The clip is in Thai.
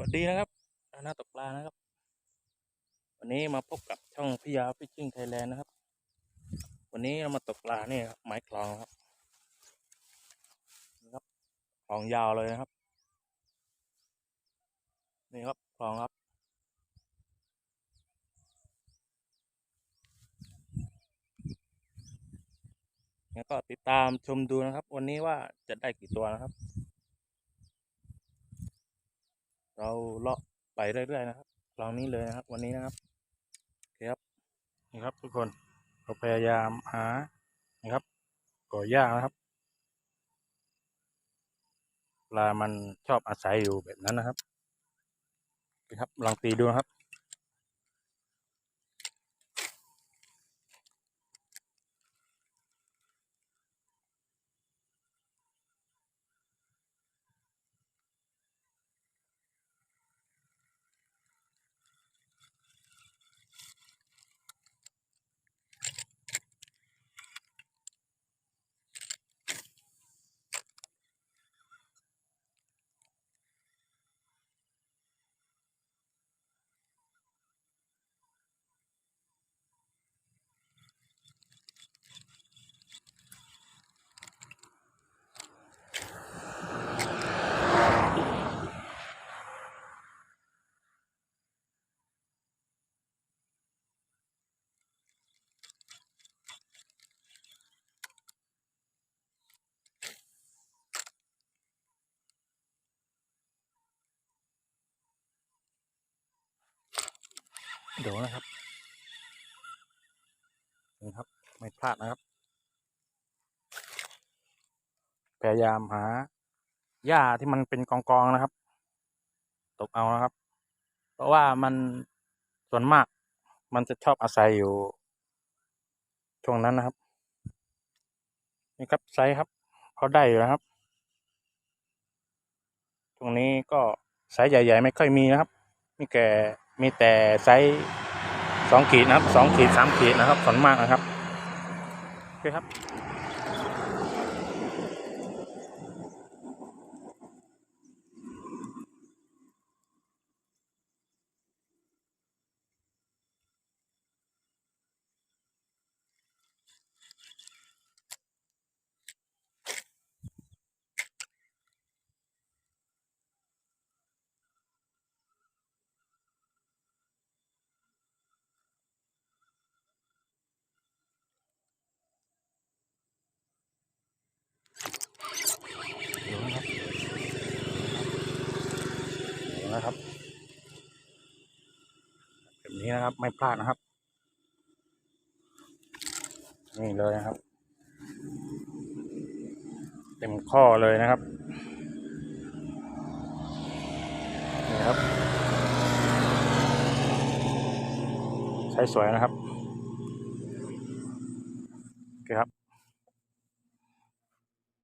วัสดีนะครับหน้าตกปลานะครับ วันนี้มาพบกับช่องพิยาฟิชชิ่งไทยแลนด์นะครับ วันนี้เรามาตกปลาเนี่ยครับไม้คลองครับนี่ครับคลองยาวเลยนะครับ นี่ครับคลองครับ แล้วก็ติดตามชมดูนะครับ วันนี้ว่าจะได้กี่ตัวนะครับ เราเลาะไปเรื่อยๆนะครับคลองนี้เลยนะครับ วันนี้นะครับโอเคครับนี่ครับ ทุกคนเราพยายามหานะครับก่อหญ้านะครับปลามันชอบอาศัยอยู่แบบนั้นนะครับคครับลองตีดูนะครับ เดี๋ยวนะครับนี่ครับ ไม่พลาดนะครับ พยายามหาหญ้าที่มันเป็นกองๆนะครับ ตกเอานะครับ เพราะว่ามันส่วนมากมันจะชอบอาศัยอยู่ ช่วงนั้นนะครับนี่ครับไซส์ครับเขาได้อยู่นะครับช่วงนี้ก็ไซส์ใหญ่ ๆ ไม่ค่อยมีนะครับ มีแก่ มีแต่ไซส์สองขีดนะครับสองขีดสามขีดนะครับส่วนมากนะครับโอเคครับ นะครับแบบนี้นะครับไม่พลาดนะครับ นี่เลยนะครับ เต็มข้อเลยนะครับนี่ครับ ใช้สวยนะครับโอเคครับ